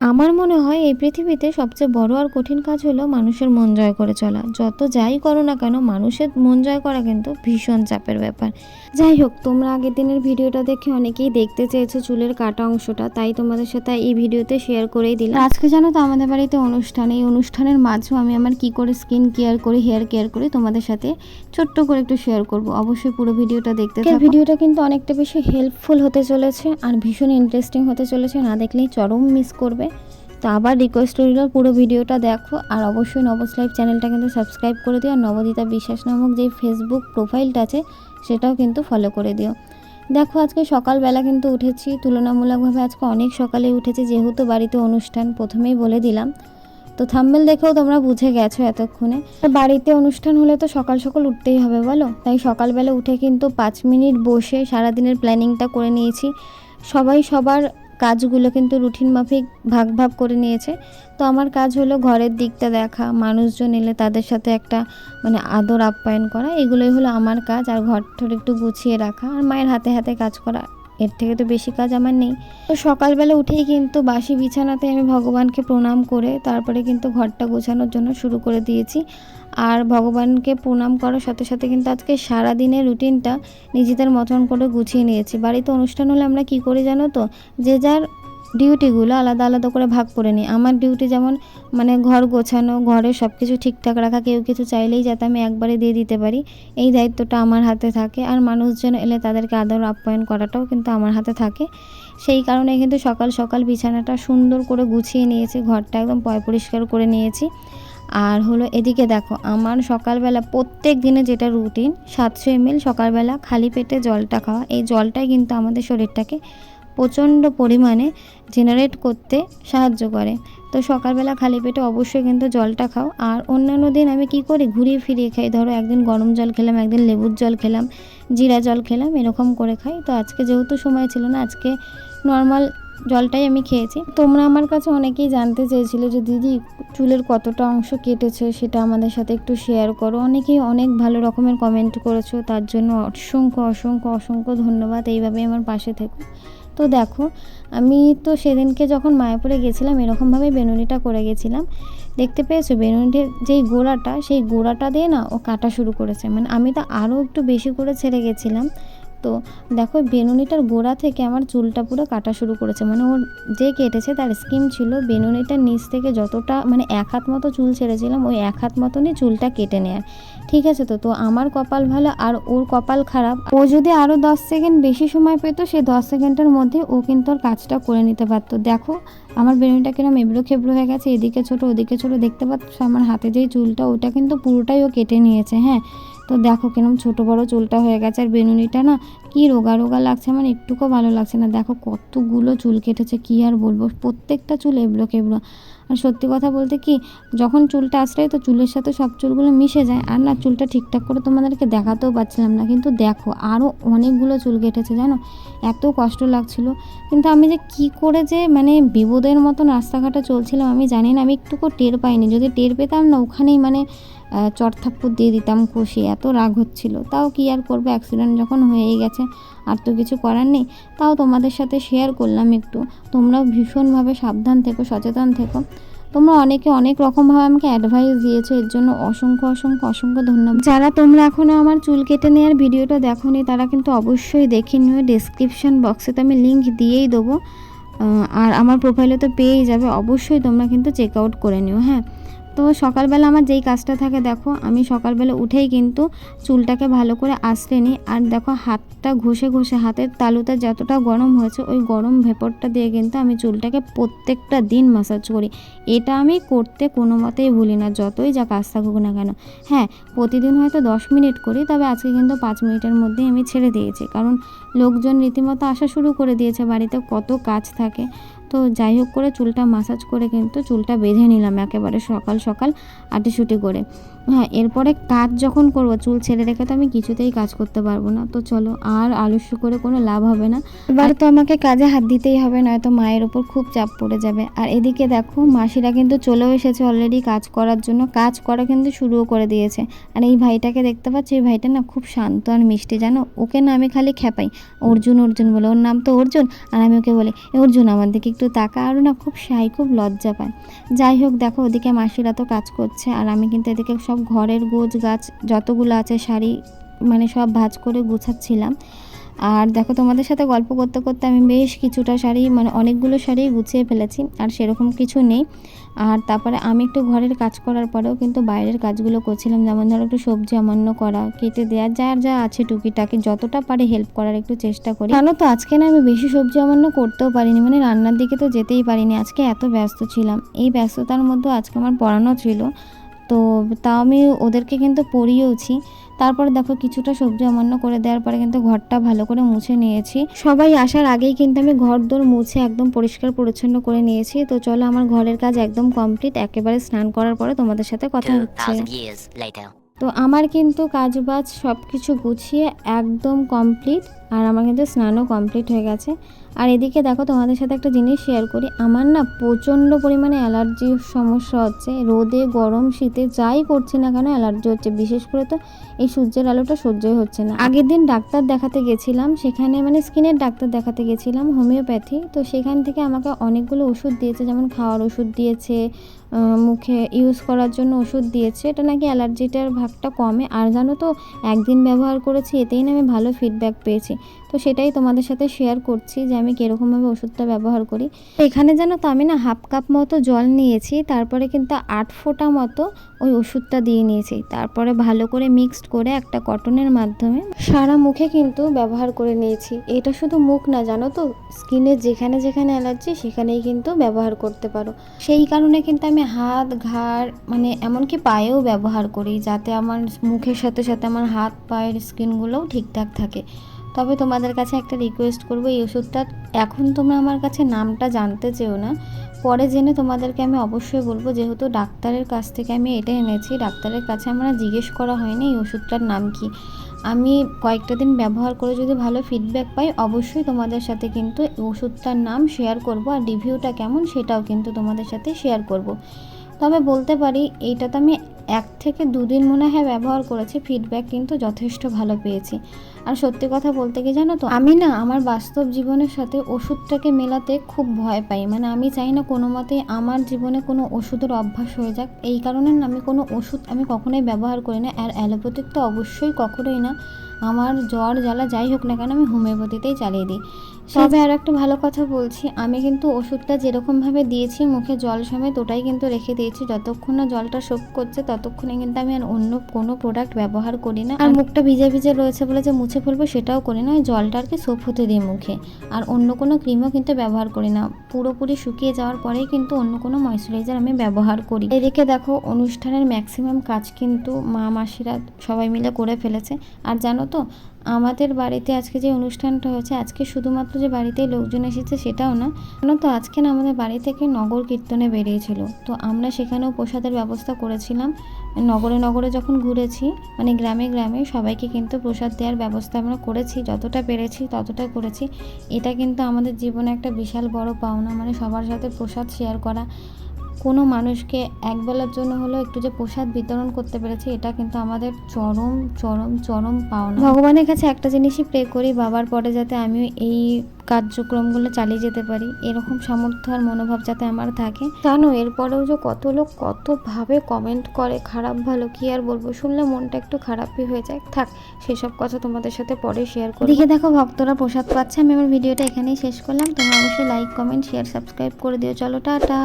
আমার মনে হয় এই পৃথিবীতে সবচেয়ে বড় আর কঠিন কাজ হলো মানুষের মন জয় করে চলা। যত যাই করো না কেন মানুষের মন জয় করা কিন্তু ভীষণ চাপের ব্যাপার। যাই হোক তোমরা আগের দিনের ভিডিওটা দেখে অনেকেই দেখতে চেয়েছো চুলের কাটা অংশটা তাই তোমাদের সাথে এই ভিডিওতে শেয়ার করেই দিলাম। আজকে জানো তো আমাদের বাড়িতে অনুষ্ঠান এই অনুষ্ঠানের মাঝেও আমি আমার কি করে স্কিন কেয়ার করি হেয়ার কেয়ার করি তোমাদের সাথে ছোট্ট করে একটু শেয়ার করব। অবশ্যই পুরো ভিডিওটা দেখতে ভিডিওটা কিন্তু অনেকটা বেশি হেল্পফুল হতে চলেছে আর ভীষণ ইন্টারেস্টিং হতে চলেছে না দেখলেই চরম মিস করবে। তো আবার রিকোয়েস্ট রইল, পুরো ভিডিওটা দেখো। আর অবশ্যই নবস লাইভ চ্যানেলটা কিন্তু সাবস্ক্রাইব করে দিও। আর নবদিতা বিশ্বাস নামক যে ফেসবুক প্রোফাইলটা আছে, সেটাও কিন্তু ফলো করে দিও। দেখো, আজকে সকালবেলা কিন্তু উঠেছি। তুলনামূলকভাবে আজকে অনেক সকালে উঠেছি, যেহেতু বাড়িতে অনুষ্ঠান প্রথমেই বলে দিলাম। তো থাম্বেল দেখেও তোমরা বুঝে গেছো এতক্ষণে। বাড়িতে অনুষ্ঠান হলে তো সকাল সকাল উঠতেই হবে, বলো? তাই সকালবেলা উঠে কিন্তু পাঁচ মিনিট বসে সারাদিনের প্ল্যানিংটা করে নিয়েছি। সবাই সবার কাজগুলো কিন্তু রুটিন মাফিক ভাগ ভাগ করে নিয়েছে। তো আমার কাজ হলো ঘরের দিকটা দেখা, মানুষজন এলে তাদের সাথে একটা মানে আদর আপ্যায়ন করা, এগুলোই হলো আমার কাজ। আর ঘর ঠোর একটু গুছিয়ে রাখা, আর মায়ের হাতে হাতে কাজ করা এর থেকে তো বেশি কাজ আমার নেই। তো সকালবেলা উঠেই কিন্তু বাসি বিছানাতে আমি ভগবানকে প্রণাম করে তারপরে কিন্তু ঘরটা গোছানোর জন্য শুরু করে দিয়েছি। আর ভগবানকে প্রণাম করার সাথে সাথে কিন্তু আজকে সারা দিনের রুটিনটা নিজেদের মতন করে গুছিয়ে নিয়েছি। বাড়িতে অনুষ্ঠান হলে আমরা কি করি জানো তো? যে যার ডিউটিগুলো আলাদা আলাদা করে ভাগ করে নিই। আমার ডিউটি যেমন মানে ঘর গোছানো, ঘরে সব কিছু ঠিকঠাক রাখা, কেউ কিছু চাইলেই যাতে আমি একবারে দিয়ে দিতে পারি। এই দায়িত্বটা আমার হাতে থাকে আর মানুষজন এলে তাদেরকে আদর আপ্যায়ন করাটাও কিন্তু আমার হাতে থাকে। সেই কারণে কিন্তু সকাল সকাল বিছানাটা সুন্দর করে গুছিয়ে নিয়েছি, ঘরটা একদম পয় পরিষ্কার করে নিয়েছি। আর হলো এদিকে দেখো, আমার সকালবেলা প্রত্যেক দিনে যেটা রুটিন সাতশো এমএল সকালবেলা খালি পেটে জলটা খাওয়া। এই জলটাই কিন্তু আমাদের শরীরটাকে প্রচণ্ড পরিমাণে জেনারেট করতে সাহায্য করে। তো সকালবেলা খালি পেটে অবশ্যই কিন্তু জলটা খাও। আর অন্যান্য দিন আমি কি করি? ঘুরিয়ে ফিরিয়ে খাই। ধরো একদিন গরম জল খেলাম, একদিন লেবুর জল খেলাম, জিরা জল খেলাম, এরকম করে খাই। তো আজকে যেহেতু সময় ছিল না, আজকে নর্মাল জলটাই আমি খেয়েছি। তোমরা আমার কাছে অনেকেই জানতে চেয়েছিলে যে, দিদি, চুলের কতটা অংশ কেটেছে? সেটা আমাদের সাথে একটু শেয়ার করো। অনেকেই অনেক ভালো রকমের কমেন্ট করেছ। তার জন্য অসংখ্য অসংখ্য অসংখ্য ধন্যবাদ। এইভাবেই আমার পাশে থেকো। তো দেখো, আমি তো সেদিনকে যখন মায়াপুরে গেছিলাম, এরকমভাবে বেনুনিটা করে গেছিলাম। দেখতে পেয়েছ? বেনুনিটির যেই গোড়াটা, সেই গোড়াটা দিয়ে না ও কাটা শুরু করেছে। মানে আমি তো আরও একটু বেশি করে ছেড়ে গেছিলাম। তো দেখো, বেনুনিটার গোড়া থেকে আমার চুলটা পুরো কাটা শুরু করেছে। মানে ওর যে কেটেছে তার স্কিম ছিল বেনুনিটার নিচ থেকে যতটা মানে এক হাত মতো চুল ছেড়েছিলাম, ওই এক হাত মতনই চুলটা কেটে নেয়। ঠিক আছে তো? তো আমার কপাল ভালো, আর ওর কপাল খারাপ। ও যদি আরও দশ সেকেন্ড বেশি সময় পেতো সেই দশ সেকেন্ডের মধ্যে ও কিন্তু ওর কাজটা করে নিতে পারতো। দেখো, আমার বেনুনিটা কিরম এবড়ো খেবড়ো হয়ে গেছে, এদিকে ছোটো, ওদিকে ছোটো, দেখতে পাচ্ছ আমার হাতে যেই চুলটা, ওটা কিন্তু পুরোটাই ও কেটে নিয়েছে হ্যাঁ? তো দেখো কিরম ছোটো বড় চুলটা হয়ে গেছে, আর বেনুনিটা না কি রোগা রোগা লাগছে, আমার একটুকু ভালো লাগছে না। দেখো কতগুলো চুল কেটেছে, কি আর বলব? প্রত্যেকটা চুল এবড়ো খেবড়ো। আর সত্যি কথা বলতে কি, যখন চুলটা আসলে তো চুলের সাথে সব চুলগুলো মিশে যায়। আর না, চুলটা ঠিকঠাক করে তোমাদেরকে দেখাতেও পারছিলাম না। কিন্তু দেখো আরও অনেকগুলো চুল কেটেছে, জানো? এত কষ্ট লাগছিল। কিন্তু আমি যে কি করে যে মানে বিপদের মতন রাস্তাঘাটে চলছিলাম, আমি জানি না, আমি একটুকু টের পাইনি। যদি টের পেতাম না, ওখানেই মানে চড়থাপ্পড় দিয়ে দিতাম খুশি এত রাগ হচ্ছিল। তাও কি আর করব? অ্যাক্সিডেন্ট যখন হয়েই গেছে, আর তো কিছু করার নেই। তাও তোমাদের সাথে শেয়ার করলাম একটু। তোমরাও ভীষণভাবে সাবধান থেকো, সচেতন থেকো। তোমরা অনেকে অনেক রকমভাবে আমাকে অ্যাডভাইস দিয়েছ। এর জন্য অসংখ্য অসংখ্য অসংখ্য ধন্যবাদ। যারা তোমরা এখনও আমার চুল কেটে নেওয়ার ভিডিওটা দেখোনি, তারা কিন্তু অবশ্যই দেখে নিও। ডিসক্রিপশান বক্সে তো আমি লিঙ্ক দিয়েই দেবো। আর আমার প্রোফাইলে তো পেয়েই যাবে। অবশ্যই তোমরা কিন্তু চেক আউট করে নিও হ্যাঁ? তো সকালবেলা আমার যেই কাজটা থাকে, দেখো, আমি সকালবেলা উঠেই কিন্তু চুলটাকে ভালো করে আঁচড়ে নিই। আর দেখো, হাতটা ঘষে ঘষে, হাতের তালুতে যতটা গরম হয়েছে, ওই গরম ভেপরটা দিয়ে কিন্তু আমি চুলটাকে প্রত্যেকটা দিন মাসাজ করি। এটা আমি করতে কোনো মতেই ভুলি না, যতই যা কাজ থাকুক না কেন। হ্যাঁ প্রতিদিন হয়তো দশ মিনিট করি, তবে আজকে কিন্তু পাঁচ মিনিটের মধ্যেই আমি ছেড়ে দিয়েছি। কারণ লোকজন রীতিমতো আসা শুরু করে দিয়েছে, বাড়িতে কত কাজ থাকে। তো যাই হোক করে চুলটা মাসাজ করে কিন্তু চুলটা বেঁধে নিলাম একেবারে সকাল সকাল আটিসুটি করে। হ্যাঁ এরপরে কাজ যখন করব, চুল ছেড়ে রেখে তো আমি কিছুতেই কাজ করতে পারব না। তো চলো, আর আলস্য করে কোনো লাভ হবে না। এবার তো আমাকে কাজে হাত দিতেই হবে, নয়তো মায়ের ওপর খুব চাপ পড়ে যাবে। আর এদিকে দেখো, মাসিরা কিন্তু চলেও এসেছে অলরেডি কাজ করার জন্য। কাজ করা কিন্তু শুরুও করে দিয়েছে। আর এই ভাইটাকে দেখতে পাচ্ছি, এই ভাইটা না খুব শান্ত আর মিষ্টি, জানো? ওকে না আমি খালি খেপাই অর্জুন অর্জুন বলে, ওর নাম তো অর্জুন? আর আমি ওকে বলি অর্জুন, আমার দিকে একটু তাকা আরও না খুব সাই খুব লজ্জা পায়। যাই হোক, দেখো, ওদিকে মাসিরা তো কাজ করছে, আর আমি কিন্তু এদিকে সব ঘরের গোছ গাছ যতগুলো আছে শাড়ি মানে সব ভাজ করে গুছাচ্ছিলাম। আর দেখো তোমাদের সাথে গল্প করতে করতে আমি বেশ কিছুটা শাড়ি মানে অনেকগুলো শাড়ি গুছিয়ে ফেলেছি, আর সেরকম কিছু নেই। আর তারপরে আমি একটু ঘরের কাজ করার পরেও কিন্তু বাইরের কাজগুলো করছিলাম, যেমন ধরো একটু সবজি অমান্য করা, কেটে দেওয়া যার যা আছে টুকিটাকি, যতটা পারে হেল্প করার একটু চেষ্টা করি। জানো তো, আজকে না আমি বেশি সবজি অমান্য করতেও পারিনি মানে রান্নার দিকে তো যেতেই পারিনি, আজকে এত ব্যস্ত ছিলাম। এই ব্যস্ততার মধ্যে আজকে আমার পড়ানো ছিল, তো তাও আমি ওদেরকে কিন্তু পড়িয়েওছি। তারপরে দেখো কিছুটা সবজি অমান্য করে দেওয়ার পরে কিন্তু ঘরটা ভালো করে মুছে নিয়েছি। সবাই আসার আগেই কিন্তু আমি ঘর দোর মুছে একদম পরিষ্কার পরিচ্ছন্ন করে নিয়েছি। তো চলো আমার ঘরের কাজ একদম কমপ্লিট একেবারে স্নান করার পরে তোমাদের সাথে কথা হচ্ছে। 2,000 years later. তো আমার কিন্তু কাজবাজ সব কিছু গুছিয়ে একদম কমপ্লিট আর আমার কিন্তু স্নানও কমপ্লিট হয়ে গেছে। আর এদিকে দেখো তোমাদের সাথে একটা জিনিস শেয়ার করি। আমার না প্রচণ্ড পরিমাণে অ্যালার্জির সমস্যা হচ্ছে। রোদে, গরম, শীতে যাই করছি না কেন অ্যালার্জি হচ্ছে। বিশেষ করে তো এই সূর্যের আলোটা সহ্যই হচ্ছে না। আগের দিন ডাক্তার দেখাতে গেছিলাম, সেখানে মানে স্কিনের ডাক্তার দেখাতে গেছিলাম, হোমিওপ্যাথি। তো সেখান থেকে আমাকে অনেকগুলো ওষুধ দিয়েছে, যেমন খাওয়ার ওষুধ দিয়েছে মুখে ইউজ করার জন্য ওষুধ দিয়েছে। এটা নাকি অ্যালার্জিটার ভাগটা কমে। আর জানো তো, একদিন ব্যবহার করেছি, এতেই না আমি ভালো ফিডব্যাক পেয়েছি। তো সেটাই তোমাদের সাথে শেয়ার করছি যে আমি কীরকমভাবে ওষুধটা ব্যবহার করি। এখানে যেন তো আমি না হাফ কাপ মতো জল নিয়েছি, তারপরে কিন্তু আট ফোঁটা মতো ওই ওষুধটা দিয়ে নিয়েছি। তারপরে ভালো করে মিক্সড করে একটা কটনের মাধ্যমে সারা মুখে কিন্তু ব্যবহার করে নিয়েছি। এটা শুধু মুখ না, জানো তো? স্কিনের যেখানে যেখানে অ্যালার্জি, সেখানেই কিন্তু ব্যবহার করতে পারো। সেই কারণে কিন্তু আমি হাত, ঘাড় মানে এমনকি পায়েও ব্যবহার করি, যাতে আমার মুখের সাথে সাথে আমার হাত, পায়ের স্কিনগুলোও ঠিকঠাক থাকে। তবে তোমাদের কাছে একটা রিকোয়েস্ট করব, এই ওষুধটা এখন তোমরা আমার কাছে নামটা জানতে চেও না। পরে জেনে তোমাদেরকে আমি অবশ্যই বলব, যেহেতু ডাক্তারের কাছ থেকে আমি এটা এনেছি, ডাক্তারের কাছে আমরা জিজ্ঞেস করা হয়নি এই ওষুধটার নাম কি। আমি কয়েকটা দিন ব্যবহার করে যদি ভালো ফিডব্যাক পাই, অবশ্যই তোমাদের সাথে কিন্তু ওষুধটার নাম শেয়ার করব, আর রিভিউটা কেমন সেটাও কিন্তু তোমাদের সাথে শেয়ার করব। তবে বলতে পারি এইটা তো আমি এক থেকে দুদিন মনে হয় ব্যবহার করেছি ফিডব্যাক কিন্তু যথেষ্ট ভালো পেয়েছি। আর সত্যি কথা বলতে কি জানো তো, আমি না আমার বাস্তব জীবনের সাথে ওষুধটাকে মেলাতে খুব ভয় পাই। মানে আমি চাই না কোনো মতেই আমার জীবনে কোনো ওষুধের অভ্যাস হয়ে যাক। এই কারণে আমি কোনো ওষুধ আমি কখনোই ব্যবহার করি না। আর অ্যালোপ্যাথিক তো অবশ্যই কখনোই না, আমার জ্বর, জ্বালা যাই হোক না কেন আমি হোমিওপ্যাথিতেই চালিয়ে দিই। তবে আর একটা ভালো কথা বলছি আমি কিন্তু ওষুধটা যেরকমভাবে দিয়েছি মুখে জল সমেত ওটাই কিন্তু রেখে দিয়েছি। যতক্ষণ না জলটা শোক করছে ততক্ষণে কিন্তু আমি আর অন্য কোনো প্রোডাক্ট ব্যবহার করি না। আর মুখটা ভিজে ভিজে রয়েছে বলে যে মুছে ফেলব সেটাও করি না ওই জলটা আর কি সোপ হতে দিই মুখে। আর অন্য কোনো ক্রিমও কিন্তু ব্যবহার করি না। পুরোপুরি শুকিয়ে যাওয়ার পরেই কিন্তু অন্য কোনো ময়শ্চারাইজার আমি ব্যবহার করি। এদিকে দেখো অনুষ্ঠানের ম্যাক্সিমাম কাজ কিন্তু মা মাসিরা সবাই মিলে করে ফেলেছে। আর জানো তো আমাদের বাড়িতে আজকে যে অনুষ্ঠানটা হয়েছে, আজকে শুধুমাত্র যে বাড়িতেই লোকজন এসেছে সেটাও না জানো তো আজকে না আমাদের বাড়ি থেকে নগর কীর্তনে বেরিয়েছিল। তো আমরা সেখানেও প্রসাদের ব্যবস্থা করেছিলাম। নগরে নগরে যখন ঘুরেছি মানে গ্রামে গ্রামে সবাইকে কিন্তু প্রসাদ দেওয়ার ব্যবস্থা আমরা করেছি, যতটা পেরেছি ততটা করেছি। এটা কিন্তু আমাদের জীবনে একটা বিশাল বড় পাওনা মানে সবার সাথে প্রসাদ শেয়ার করা। কোনো মানুষকে একবেলার জন্য হলেও একটু যে প্রসাদ বিতরণ করতে পেরেছি, এটা কিন্তু আমাদের চরম চরম চরম পাওনা। ভগবানের কাছে একটা জিনিসই প্রে করি, বাবার পরে যাতে আমি এই কার্যক্রমগুলো চালিয়ে যেতে পারি। এরকম সামর্থ্য আর মনোভাব যাতে আমার থাকে। জানো, এরপরেও যে কত লোক কতভাবে কমেন্ট করে, খারাপ, ভালো, কি আর বলব? শুনলে মনটা একটু খারাপই হয়ে যায়। থাক, সেসব কথা তোমাদের সাথে পরে শেয়ার করি দেখে দেখো, ভক্তরা প্রসাদ পাচ্ছে। আমি আমার ভিডিওটা এখানেই শেষ করলাম। তোমরা অবশ্যই লাইক কমেন্ট শেয়ার সাবস্ক্রাইব করে দিও। চলো, টাটা।